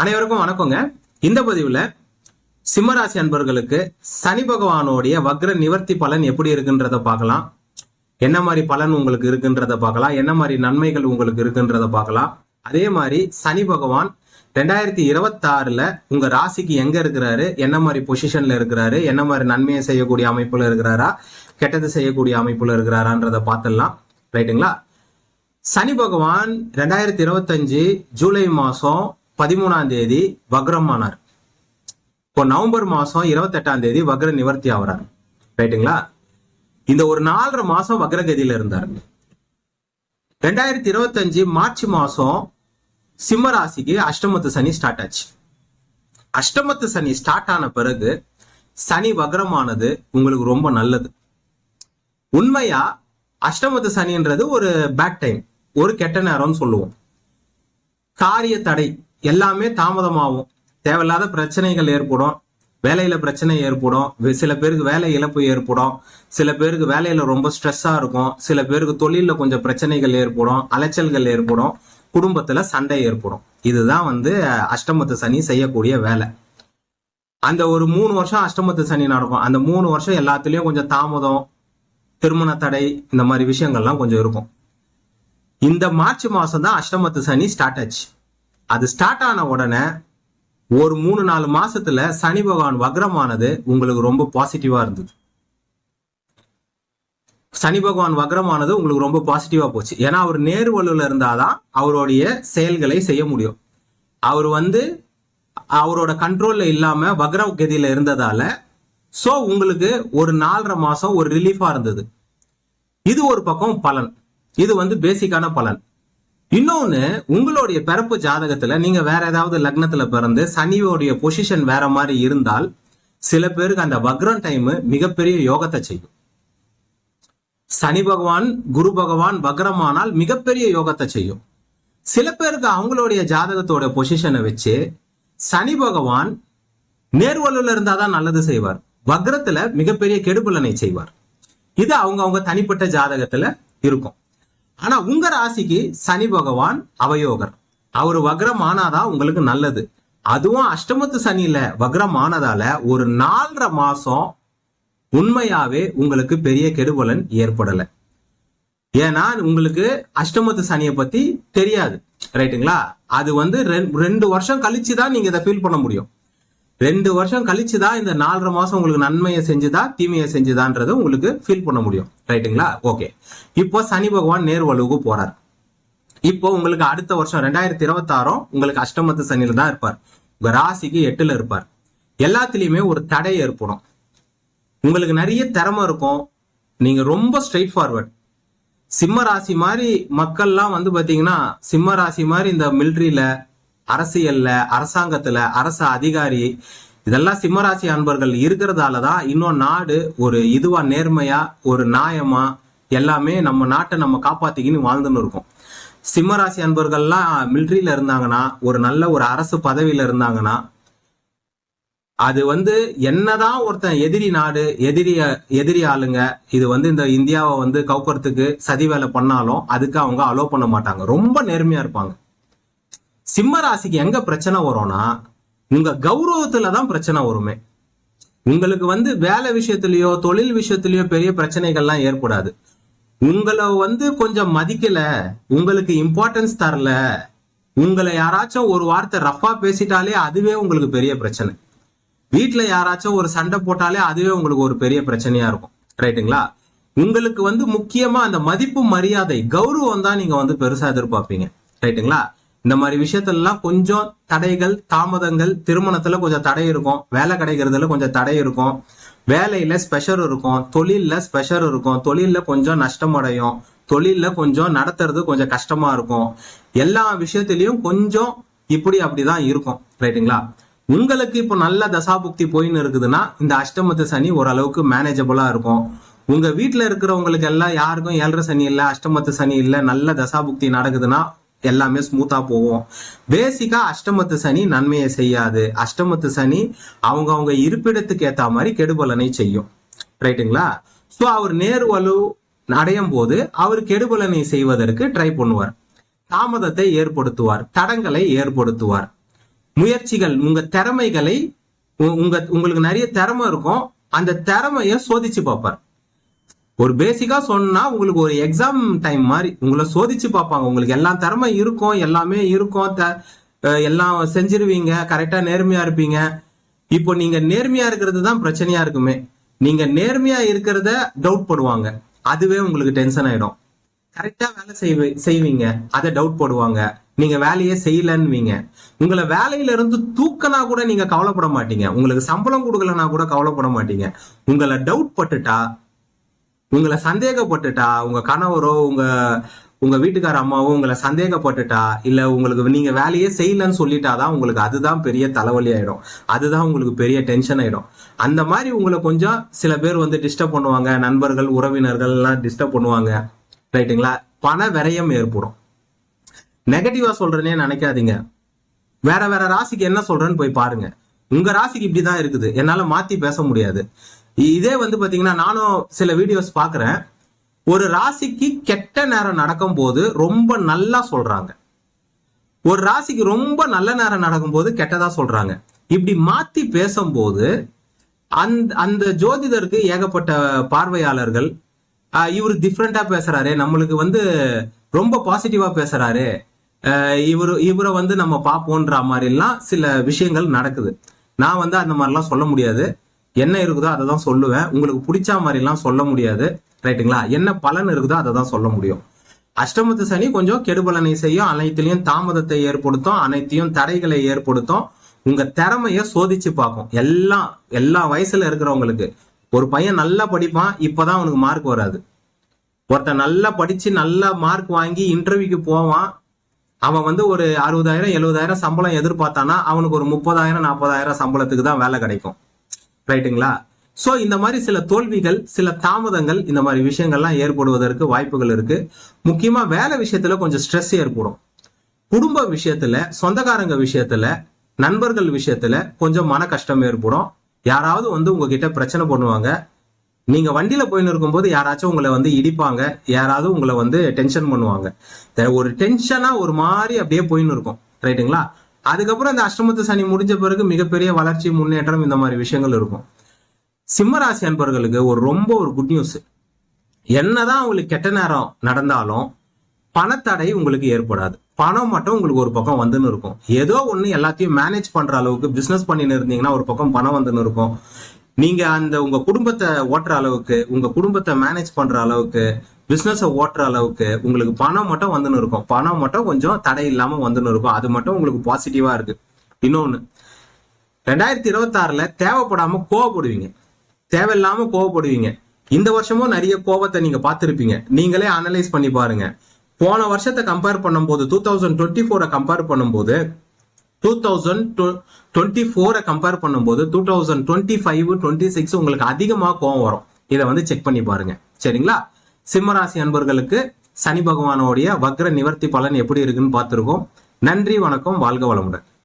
அனைவருக்கும் வணக்கங்க. இந்த பதிவுல சிம்மராசி அன்பர்களுக்கு சனி பகவானுடைய வக்ர நிவர்த்தி பலன் எப்படி இருக்குன்றத பார்க்கலாம். என்ன மாதிரி பலன் உங்களுக்கு இருக்குன்றத பார்க்கலாம். என்ன மாதிரி நன்மைகள் உங்களுக்கு இருக்குன்றத பார்க்கலாம். அதே மாதிரி சனி பகவான் ரெண்டாயிரத்தி இருபத்தாறுல உங்க ராசிக்கு எங்க இருக்கிறாரு? என்ன மாதிரி பொசிஷன்ல இருக்கிறாரு? என்ன மாதிரி நன்மையை செய்யக்கூடிய அமைப்புல இருக்கிறாரா? கெட்டது செய்யக்கூடிய அமைப்புல இருக்கிறாரான்றத பார்த்துடலாம். ரைட்டுங்களா? சனி பகவான் ரெண்டாயிரத்தி இருபத்தஞ்சு ஜூலை மாசம் பதிமூணாம் தேதி வக்ரமானார் இப்போ நவம்பர் மாசம் இருபத்தெட்டாம் தேதி வக்ர நிவர்த்தி ஆகிறார் ரைட்டுங்களா இந்த ஒரு நாலரை மாசம் வக்ரகதியில இருந்தார். ரெண்டாயிரத்தி இருபத்தஞ்சு மார்ச் மாசம் சிம்ம ராசிக்கு அஷ்டமத்து சனி ஸ்டார்ட் ஆச்சு. அஷ்டமத்து சனி ஸ்டார்ட் ஆன பிறகு சனி வக்ரமானது உங்களுக்கு ரொம்ப நல்லது. உண்மையா அஷ்டமத்து சனின்றது ஒரு பேட் டைம் ஒரு கெட்ட நேரம்னு சொல்லுவோம். காரிய தடை எல்லாமே தாமதமாகும். தேவையில்லாத பிரச்சனைகள் ஏற்படும். வேலையில பிரச்சனை ஏற்படும். சில பேருக்கு வேலை இழப்பு ஏற்படும். சில பேருக்கு வேலையில ரொம்ப ஸ்ட்ரெஸ்ஸா இருக்கும். சில பேருக்கு தொழிலில் கொஞ்சம் பிரச்சனைகள் ஏற்படும். அலைச்சல்கள் ஏற்படும். குடும்பத்துல சண்டை ஏற்படும். இதுதான் வந்து அஷ்டமத்து சனி செய்யக்கூடிய வேலை. அந்த ஒரு மூணு வருஷம் அஷ்டமத்து சனி நடக்கும். அந்த மூணு வருஷம் எல்லாத்துலயும் கொஞ்சம் தாமதம் திருமண தடை இந்த மாதிரி விஷயங்கள்லாம் கொஞ்சம் இருக்கும். இந்த மார்ச் மாசம் தான் அஷ்டமத்து சனி ஸ்டார்ட் ஆச்சு. அது ஸ்டார்ட் ஆன உடனே ஒரு மூணு நாலு மாசத்துல சனி பகவான் வக்ரமானது உங்களுக்கு ரொம்ப பாசிட்டிவா இருந்தது. சனி பகவான் வக்ரமானது உங்களுக்கு ரொம்ப பாசிட்டிவா போச்சு. ஏன்னா அவர் நேர்வலுல இருந்தாதான் அவருடைய செயல்களை செய்ய முடியும். அவர் வந்து அவரோட கண்ட்ரோல்ல இல்லாம வக்ர கதியில இருந்ததால சோ உங்களுக்கு ஒரு நாலரை மாசம் ஒரு ரிலீஃபா இருந்தது. இது ஒரு பக்கம் பலன். இது வந்து பேசிக்கான பலன். இன்னொன்னு உங்களுடைய பிறப்பு ஜாதகத்துல நீங்க வேற ஏதாவது லக்னத்துல பிறந்து சனியோடைய பொசிஷன் வேற மாதிரி இருந்தால் சில பேருக்கு அந்த வக்ரம் டைம் மிகப்பெரிய யோகத்தை செய்யும். சனி பகவான் குரு பகவான் வக்ரமானால் மிகப்பெரிய யோகத்தை செய்யும். சில பேருக்கு அவங்களுடைய ஜாதகத்தோட பொசிஷனை வச்சு சனி பகவான் நேர்வலுல இருந்தாதான் நல்லது செய்வார். வக்ரத்துல மிகப்பெரிய கெடுபலனை செய்வார். இது அவங்க அவங்க தனிப்பட்ட ஜாதகத்துல இருக்கும். ஆனா உங்க ராசிக்கு சனி பகவான் அவயோகர். அவர் வக்ரம் ஆனாதான் உங்களுக்கு நல்லது. அதுவும் அஷ்டமத்து சனியில வக்ரம் ஆனதால ஒரு நாலரை மாசம் உண்மையாவே உங்களுக்கு பெரிய கெடுபலன் ஏற்படல. ஏன்னா உங்களுக்கு அஷ்டமத்து சனியை பத்தி தெரியாது. ரைட்டுங்களா அது வந்து ரெண்- ரெண்டு வருஷம் கழிச்சு தான் நீங்க இதை ஃபீல் பண்ண முடியும். ரெண்டு வருஷம் கழிச்சு தான் இந்த நாலரை மாசம் உங்களுக்கு நன்மையை செஞ்சுதா தீமையை செஞ்சுதான்றது உங்களுக்கு ஃபீல் பண்ண முடியும். ரைட்டுங்களா ஓகே இப்போ சனி பகவான் நேர்வலுவுக்கு போறார். இப்போ உங்களுக்கு அடுத்த வருஷம் ரெண்டாயிரத்தி இருபத்தாறும் உங்களுக்கு அஷ்டமத்து சனியில தான் இருப்பார். உங்க ராசிக்கு எட்டுல இருப்பார். எல்லாத்துலயுமே ஒரு தடை ஏற்படும். உங்களுக்கு நிறைய திறமை இருக்கும். நீங்க ரொம்ப ஸ்ட்ரெயிட் ஃபார்வர்ட் சிம்ம ராசி மாதிரி மக்கள்லாம் வந்து பாத்தீங்கன்னா சிம்ம ராசி மாதிரி இந்த மிலிட்ரியில அரசியல்ல அரசாங்கத்துல அரச அதிகாரி இதெல்லாம் சிம்மராசி அன்பர்கள் இருக்கிறதால தான் இன்னும் நாடு ஒரு இதுவா நேர்மையா ஒரு நியாயமா எல்லாமே நம்ம நாட்டை நம்ம காப்பாத்திக்கின்னு வாழ்ந்துன்னு இருக்கோம். சிம்மராசி அன்பர்கள்லாம் மிலிட்ரியில இருந்தாங்கன்னா ஒரு நல்ல ஒரு அரசு பதவியில இருந்தாங்கன்னா அது வந்து என்னதான் ஒருத்தன் எதிரி நாடு எதிரி எதிரி ஆளுங்க இது வந்து இந்த இந்தியாவை வந்து கவுக்கறதுக்கு சதி வேலை பண்ணாலும் அதுக்கு அவங்க அலோவ் பண்ண மாட்டாங்க. ரொம்ப நேர்மையா இருப்பாங்க. சிம்ம ராசிக்கு எங்க பிரச்சனை வரும்னா உங்க கௌரவத்துல தான் பிரச்சனை வருமே. உங்களுக்கு வந்து வேலை விஷயத்திலயோ தொழில் விஷயத்திலயோ பெரிய பிரச்சனைகள்லாம் ஏற்படாது. உங்களை வந்து கொஞ்சம் மதிக்கல உங்களுக்கு இம்பார்ட்டன்ஸ் தரல உங்களை யாராச்சும் ஒரு வார்த்தை ரஃபா பேசிட்டாலே அதுவே உங்களுக்கு பெரிய பிரச்சனை. வீட்டுல யாராச்சும் ஒரு சண்டை போட்டாலே அதுவே உங்களுக்கு ஒரு பெரிய பிரச்சனையா இருக்கும். ரைட்டுங்களா உங்களுக்கு வந்து முக்கியமா அந்த மதிப்பு மரியாதை கௌரவம் தான் நீங்க வந்து பெருசா எதிர்பார்ப்பீங்க. ரைட்டுங்களா இந்த மாதிரி விஷயத்துலலாம் கொஞ்சம் தடைகள் தாமதங்கள் திருமணத்துல கொஞ்சம் தடை இருக்கும். வேலை கிடைக்கிறதுல கொஞ்சம் தடை இருக்கும். வேலையில ஸ்பெஷர் இருக்கும். தொழில்ல ஸ்பெஷர் இருக்கும். தொழில்ல கொஞ்சம் நஷ்டம் அடையும். தொழில்ல கொஞ்சம் நடத்துறது கொஞ்சம் கஷ்டமா இருக்கும். எல்லா விஷயத்திலயும் கொஞ்சம் இப்படி அப்படிதான் இருக்கும். ரைட்டுங்களா? உங்களுக்கு இப்போ நல்ல தசாபுக்தி போயின்னு இருக்குதுன்னா இந்த அஷ்டமத்து சனி ஓரளவுக்கு மேனேஜபிளா இருக்கும். உங்க வீட்டுல இருக்கிறவங்களுக்கு எல்லாம் யாருக்கும் ஏழரை சனி இல்லை அஷ்டமத்து சனி இல்லை நல்ல தசாபுக்தி நடக்குதுன்னா எல்லாமே ஸ்மூத்தா போகும். பேசிக்கா அஷ்டமத்து சனி நன்மையை செய்யாது. அஷ்டமத்து சனி அவங்க அவங்க இருப்பிடத்துக்கு ஏத்த மாதிரி கெடுபலனை செய்யும். ரைட்டுங்களா ஸோ அவர் நேர்வலு அடையும் போது அவர் கெடுபலனை செய்வதற்கு ட்ரை பண்ணுவார். தாமதத்தை ஏற்படுத்துவார். தடங்களை ஏற்படுத்துவார். முயற்சிகள் உங்க திறமைகளை உ- உங்க உங்களுக்கு நிறைய திறமை இருக்கும். அந்த திறமைய சோதிச்சு பார்ப்பார். ஒரு பேசிக்கா சொன்னா உங்களுக்கு ஒரு எக்ஸாம் டைம் மாதிரி உங்களை சோதிச்சு பார்ப்பாங்க. உங்களுக்கு எல்லா திறமை இருக்கும் எல்லாமே இருக்கும். த- எல்லாம் செஞ்சிருவீங்க கரெக்டா நேர்மையா இருப்பீங்க. இப்போ நீங்க நேர்மையா இருக்கிறது தான் பிரச்சனையா இருக்குமே. நீங்க நேர்மையா இருக்கிறத டவுட் பண்ணுவாங்க அதுவே உங்களுக்கு டென்ஷன் ஆயிடும். கரெக்டா வேலை செய்வ செய்வீங்க. அதை டவுட் போடுவாங்க. நீங்க வேலையே செய்யலன்னுவீங்க. உங்களை வேலையில இருந்து தூக்கனா கூட நீங்க கவலைப்பட மாட்டீங்க. உங்களுக்கு சம்பளம் கொடுக்கலனா கூட கவலைப்பட மாட்டீங்க. உங்களை டவுட் பட்டுட்டா உங்களை சந்தேகப்பட்டுட்டா உங்க கணவரோ உங்க உங்க வீட்டுக்கார அம்மாவோ உங்களை சந்தேகப்பட்டுட்டா இல்ல உங்களுக்கு நீங்க வேலையே செய்யலன்னு சொல்லிட்டாதான் உங்களுக்கு அதுதான் பெரிய தலைவலி ஆயிடும். அதுதான் உங்களுக்கு பெரிய டென்ஷன் ஆயிடும். அந்த மாதிரி உங்களை கொஞ்சம் சில பேர் வந்து டிஸ்டர்ப் பண்ணுவாங்க. நண்பர்கள் உறவினர்கள் எல்லாம் டிஸ்டர்ப் பண்ணுவாங்க. ரைட்டுங்களா பண விரயம் ஏற்படும். நெகட்டிவா சொல்றேனே நினைக்காதீங்க. வேற வேற ராசிக்கு என்ன சொல்றேன்னு போய் பாருங்க. உங்க ராசிக்கு இப்படிதான் இருக்குது. என்னால மாத்தி பேச முடியாது. இதே வந்து பாத்தீங்கன்னா நானும் சில வீடியோஸ் பாக்குறேன். ஒரு ராசிக்கு கெட்ட நேரம் நடக்கும் போது ரொம்ப நல்லா சொல்றாங்க. ஒரு ராசிக்கு ரொம்ப நல்ல நேரம் நடக்கும்போது கெட்டதா சொல்றாங்க. இப்படி மாத்தி பேசும்போது அந்த அந்த ஜோதிடருக்கு ஏகப்பட்ட பார்வையாளர்கள் இவர் டிஃப்ரெண்டா பேசுறாரு நம்மளுக்கு வந்து ரொம்ப பாசிட்டிவா பேசுறாரு இவர் இவரு இவரை வந்து நம்ம பார்ப்போன்ற மாதிரிலாம் சில விஷயங்கள் நடக்குது. நான் வந்து அந்த மாதிரிலாம் சொல்ல முடியாது. என்ன இருக்குதோ அதை தான் சொல்லுவேன். உங்களுக்கு பிடிச்ச மாதிரிலாம் சொல்ல முடியாது. ரைட்டுங்களா? என்ன பலன் இருக்குதோ அதை தான் சொல்ல முடியும். அஷ்டமத்து சனி கொஞ்சம் கெடுபலனை செய்யும். அனைத்திலையும் தாமதத்தை ஏற்படுத்தும். அனைத்தையும் தடைகளை ஏற்படுத்தும். உங்க திறமைய சோதிச்சு பார்க்கும். எல்லாம் எல்லா வயசுல இருக்கிறவங்களுக்கு. ஒரு பையன் நல்லா படிப்பான் இப்பதான் அவனுக்கு மார்க் வராது. ஒருத்தன் நல்லா படிச்சு நல்லா மார்க் வாங்கி இன்டர்வியூக்கு போவான். அவன் வந்து ஒரு அறுபதாயிரம் எழுபதாயிரம் சம்பளம் எதிர்பார்த்தானா அவனுக்கு ஒரு முப்பதாயிரம் நாற்பதாயிரம் சம்பளத்துக்கு தான் வேலை கிடைக்கும். ரைட்டுங்களா சோ இந்த மாதிரி சில தோல்விகள் சில தாமதங்கள் இந்த மாதிரி விஷயங்கள்லாம் ஏற்படுவதற்கு வாய்ப்புகள் இருக்கு. முக்கியமா வேலை விஷயத்துல கொஞ்சம் ஸ்ட்ரெஸ் ஏற்படும். குடும்ப விஷயத்துல சொந்தக்காரங்க விஷயத்துல நண்பர்கள் விஷயத்துல கொஞ்சம் மன கஷ்டம் ஏற்படும். யாராவது வந்து உங்ககிட்ட பிரச்சனை பண்ணுவாங்க. நீங்க வண்டியில போயின்னு இருக்கும்போது யாராச்சும் உங்களை வந்து இடிப்பாங்க. யாராவது உங்களை வந்து டென்ஷன் பண்ணுவாங்க. ஒரு டென்ஷனா ஒரு மாதிரி அப்படியே போயின்னு இருக்கும். ரைட்டுங்களா அதுக்கப்புறம் இந்த அஷ்டமத்து சனி முடிஞ்ச பிறகு மிகப்பெரிய வளர்ச்சி முன்னேற்றம் இந்த மாதிரி விஷயங்கள் இருக்கும். சிம்மராசி அன்பர்களுக்கு ஒரு ரொம்ப ஒரு குட் நியூஸ் என்னதான் உங்களுக்கு கெட்ட நேரம் நடந்தாலும் பணத்தடை உங்களுக்கு ஏற்படாது. பணம் மட்டும் உங்களுக்கு ஒரு பக்கம் வந்துன்னு இருக்கும். ஏதோ ஒன்று எல்லாத்தையும் மேனேஜ் பண்ற அளவுக்கு பிசினஸ் பண்ணின்னு இருந்தீங்கன்னா ஒரு பக்கம் பணம் வந்துன்னு இருக்கும். நீங்க அந்த உங்க குடும்பத்தை ஓட்டுற அளவுக்கு உங்க குடும்பத்தை மேனேஜ் பண்ற அளவுக்கு பிஸ்னஸை ஓட்டுற அளவுக்கு உங்களுக்கு பணம் மட்டும் வந்துன்னு இருக்கும். பணம் மட்டும் கொஞ்சம் தடை இல்லாமல் வந்துன்னு இருக்கும். அது மட்டும் உங்களுக்கு பாசிட்டிவாக இருக்கு. இன்னொன்று ரெண்டாயிரத்தி இருபத்தாறுல தேவைப்படாமல் கோவப்படுவீங்க. தேவையில்லாமல் கோவப்படுவீங்க. இந்த வருஷமும் நிறைய கோவத்தை நீங்கள் பார்த்துருப்பீங்க. நீங்களே அனலைஸ் பண்ணி பாருங்க. போன வருஷத்தை கம்பேர் பண்ணும்போது டூ தௌசண்ட் டுவெண்ட்டி ஃபோரை கம்பேர் பண்ணும்போது டூ தௌசண்ட் டுவெண்ட்டி ஃபோரை கம்பேர் பண்ணும்போது two thousand twenty five twenty six உங்களுக்கு அதிகமாக கோவம் வரும். இதை வந்து செக் பண்ணி பாருங்க. சரிங்களா? சிம்மராசி அன்பர்களுக்கு சனி பகவானோடைய வக்ர நிவர்த்தி பலன் எப்படி இருக்குன்னு பார்த்துருக்கோம். நன்றி வணக்கம் வாழ்க வளமுடன்.